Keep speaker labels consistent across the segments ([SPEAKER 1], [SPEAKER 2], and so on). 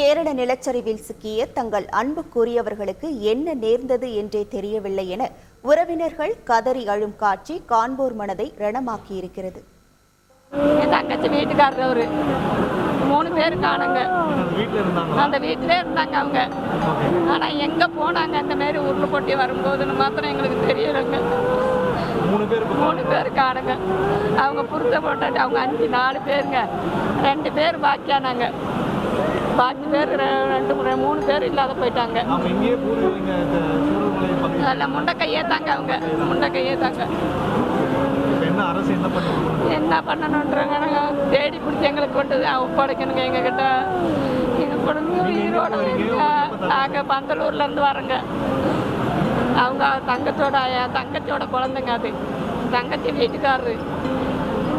[SPEAKER 1] கேரள நிலச்சரிவில் சிக்கிய தங்கள் அன்புக்குரியவர்களுக்கு என்ன நேர்ந்தது என்றே தெரியவில்லை என உறவினர்கள் கதறி அழும் காட்சி காண்போர் மனதை ரணமாக்கியிருக்கிறது.
[SPEAKER 2] என் தங்கச்சி வீட்டுக்காரர் அவரு. மூணு பேர் காணுங்க அந்த வீட்டிலே இருந்தாங்க அவங்க. ஆனா எங்க போனாங்க அந்த மாதிரி உருளை கொட்டி வரும்போதுன்னு மாத்திரம் எங்களுக்கு தெரியலைங்க.
[SPEAKER 3] மூணு பேர்
[SPEAKER 2] மூணு பேர் காணுங்க அவங்க புருஷ போட்டாட்டு அவங்க அஞ்சு நாலு பேருங்க. ரெண்டு பேர் பாக்கியானாங்க. பாக்கி பேர் ரெண்டு மூணு- மூணு பேர் இல்லாத போயிட்டாங்க. அதில் முண்டைக்கையே தாங்க அவங்க. முண்டைக்கையே தாங்க.
[SPEAKER 3] என்ன
[SPEAKER 2] பண்ணணுன்றாங்க நாங்கள் தேடி பிடிச்சி எங்களுக்கு கொண்டு ஒப்படைக்கணுங்க எங்ககிட்ட. எங்கள் குழந்தைங்க உயிரோட நாங்கள் பந்தலூர்ல இருந்து வரோங்க. அவங்க தங்கச்சோட என் தங்கச்சியோட குழந்தைங்க அது. தங்கச்சி வீட்டுக்காரரு.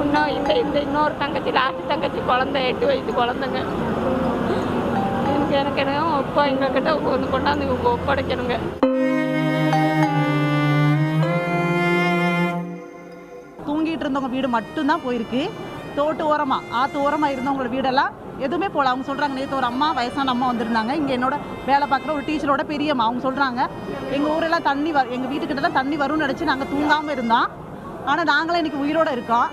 [SPEAKER 2] இன்னும் இந்த இந்த இன்னொரு தங்கச்சி லாஸ்ட் தங்கச்சி குழந்தை எட்டு வயசு குழந்தைங்க. எனக்கு எனக்கு இப்போ எங்ககிட்ட வந்து கொண்டாந்து இவங்க ஒப்படைக்கணுங்க.
[SPEAKER 4] தூங்கிட்டு இருந்தவங்க வீடு மட்டும்தான் போயிருக்கு. தோட்டு ஓரமா ஆற்று ஓரமாக இருந்தவங்களோட வீடெல்லாம் எதுவுமே போகல அவங்க சொல்கிறாங்க நேற்று ஒரு அம்மா வயசான அம்மா வந்திருந்தாங்க. இங்கே என்னோட வேலை பார்க்குற ஒரு டீச்சரோட பெரியம்மா அவங்க சொல்கிறாங்க எங்கள் ஊரெல்லாம் தண்ணி வ எங்கள் வீட்டுக்கிட்டலாம் தண்ணி வரும்னு நினச்சி நாங்கள் தூங்காமல் இருந்தோம். ஆனால் நாங்களே இன்னைக்கு உயிரோட இருக்கோம்.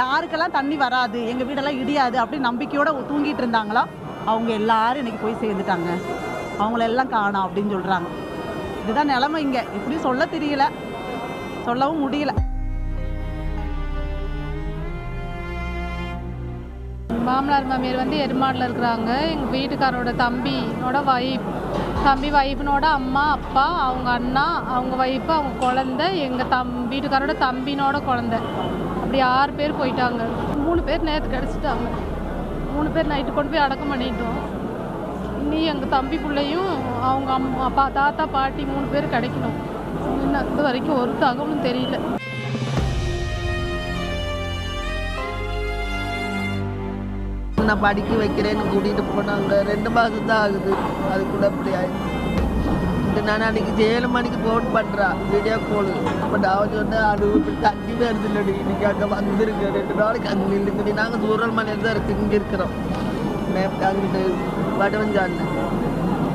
[SPEAKER 4] யாருக்கெல்லாம் தண்ணி வராது எங்கள் வீடெல்லாம் இடியாது அப்படின்னு நம்பிக்கையோடு தூங்கிட்டு இருந்தாங்களோ? அவங்க எல்லாரும் இன்னைக்கு போய் சேர்ந்துட்டாங்க. அவங்களெல்லாம் காணோம் அப்படின்னு சொல்கிறாங்க இதுதான் நிலமை இங்கே. எப்படி சொல்ல தெரியல. சொல்லவும் முடியல.
[SPEAKER 5] மாமனார் மாமியார் வந்து எருமாடில் இருக்கிறாங்க. எங்கள் வீட்டுக்காரோட தம்பினோட வைஃப் தம்பி வைஃபினோட அம்மா அப்பா அவங்க அண்ணா அவங்க வைஃப் அவங்க குழந்த எங்கள் தம் வீட்டுக்காரோட தம்பினோட குழந்த. அப்படி ஆறு பேர் போயிட்டாங்க. மூணு பேர் நேற்று கிடச்சிட்டாங்க. மூணு பேர் நைட்டு கொண்டு போய் அடக்கம் பண்ணிட்டோம். இனி எங்கள் தம்பி பிள்ளையும் அவங்க அம்மா அப்பா தாத்தா பாட்டி மூணு பேர் கிடைக்கணும். இன்னும் இது வரைக்கும் ஒரு தகவலும் தெரியல.
[SPEAKER 6] நான் படிக்க வைக்கிறேன்னு கூட்டிகிட்டு போனாங்க. ரெண்டு மாதம் தான் ஆகுது. அது கூட அப்படி ஆயிடுச்சு. நான் அன்னைக்கு ஏழு மணிக்கு ஃபோன் பண்ணுறான் வீடியோ கால் அப்போ அவன் சொன்னேன் அது தண்ணி வருது இல்லடி இன்னைக்கு அங்கே வந்திருக்கு. ரெண்டு நாளைக்கு அங்கே நில்லுங்கடி நாங்கள் சூரல் மலையில் தான் இருக்குது இங்கே இருக்கிறோம். மேப் அங்கிட்டு வடவஞ்சான்னு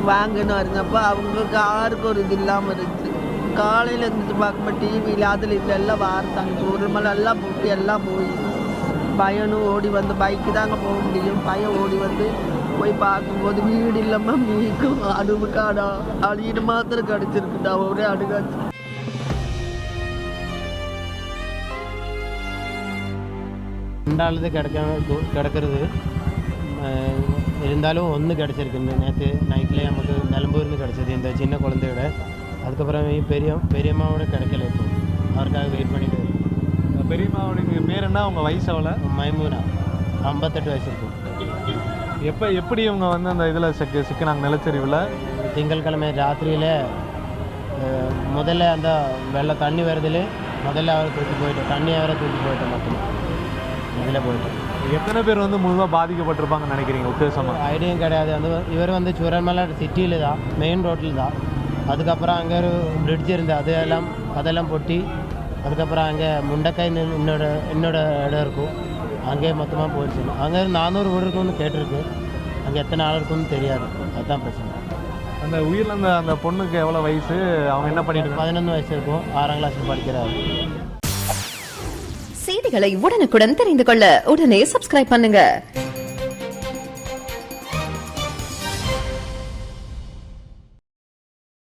[SPEAKER 6] வாங்கன்னு அறிஞ்சப்போ அவங்க காருக்கு ஒரு இது இல்லாமல் இருந்துச்சு. காலையில் இருந்துச்சு பார்க்கும்போது டிவியில் அதில் இதில் எல்லாம் வார்த்தாங்க சூரல் மலை எல்லாம் போட்டு எல்லாம் போய். பையனும் ஓடி வந்து பைக்கு தாங்க போக முடியும். பையன் ஓடி வந்து போய் பார்க்கும்போது வீடு இல்லாம மீக்கும் அடுவு காடா அழியிட்டு மாத்திரம் கடிச்சிருக்குடா. ஒரே அடுகாச்சு
[SPEAKER 7] ரெண்டாளுது கிடைக்க கிடக்கிறது. இருந்தாலும் ஒன்று கிடச்சிருக்கு. இந்த நேற்று நைட்லேயே நமக்கு நிலம்பூர்னு கிடச்சிது. இந்த சின்ன குழந்தையோட. அதுக்கப்புறம் பெரிய பெரியம்மாவோட கிடைக்கல இப்போ. அவருக்காக வெயிட் பண்ணிட்டு இருக்கோம்.
[SPEAKER 3] பெரியம்மாவுடைய பேர் என்ன? அவங்க வயசு எவ்வளோ
[SPEAKER 7] மைமூனா. ஐம்பத்தெட்டு வயசு இருக்கும்.
[SPEAKER 3] எப்போ எப்படி இவங்க வந்து அந்த இதில் சிக்க சிக்கினாங்க நிலச்சரிவில்?
[SPEAKER 7] திங்கட்கிழமை ராத்திரியில் முதல்ல அந்த வெள்ள தண்ணி வருதுல முதல்ல அவரை தூக்கி போயிட்டு தண்ணி அவரை தூக்கி போயிட்டு மொத்தமாக இதில் போயிட்டு.
[SPEAKER 3] எத்தனை பேர் வந்து முழுதாக பாதிக்கப்பட்டிருப்பாங்கன்னு நினைக்கிறீங்க உத்தேசமாக
[SPEAKER 7] ஐடியும் கிடையாது. அந்த இவர் வந்து சுரமலை சிட்டியில் தான் மெயின் ரோட்டில் தான். அதுக்கப்புறம் அங்கே ஒரு பிரிட்ஜ் இருந்து அதெல்லாம் அதெல்லாம் பொட்டி அதுக்கப்புறம் அங்கே முண்டக்காய் என்னோட என்னோட இடம் இருக்கும். அங்கே மொத்தமாக போயிடுச்சு. அங்கே நானூறு வீடு இருக்கும்னு கேட்டிருக்கு. அங்கே எத்தனை ஆள் இருக்கும்னு தெரியாது. அதுதான் பிரச்சனை.
[SPEAKER 3] அந்த உயிரில் அந்த அந்த பொண்ணுக்கு எவ்வளோ வயசு? அவங்க என்ன பண்ணிட்டு
[SPEAKER 7] பதினொன்று வயசு இருக்கும். ஆறாம் கிளாஸ் படிக்கிறாரு.
[SPEAKER 8] செய்திகளை உடனுக்குடன் தெரிந்து கொள்ள உடனே சப்ஸ்கிரைப் பண்ணுங்க.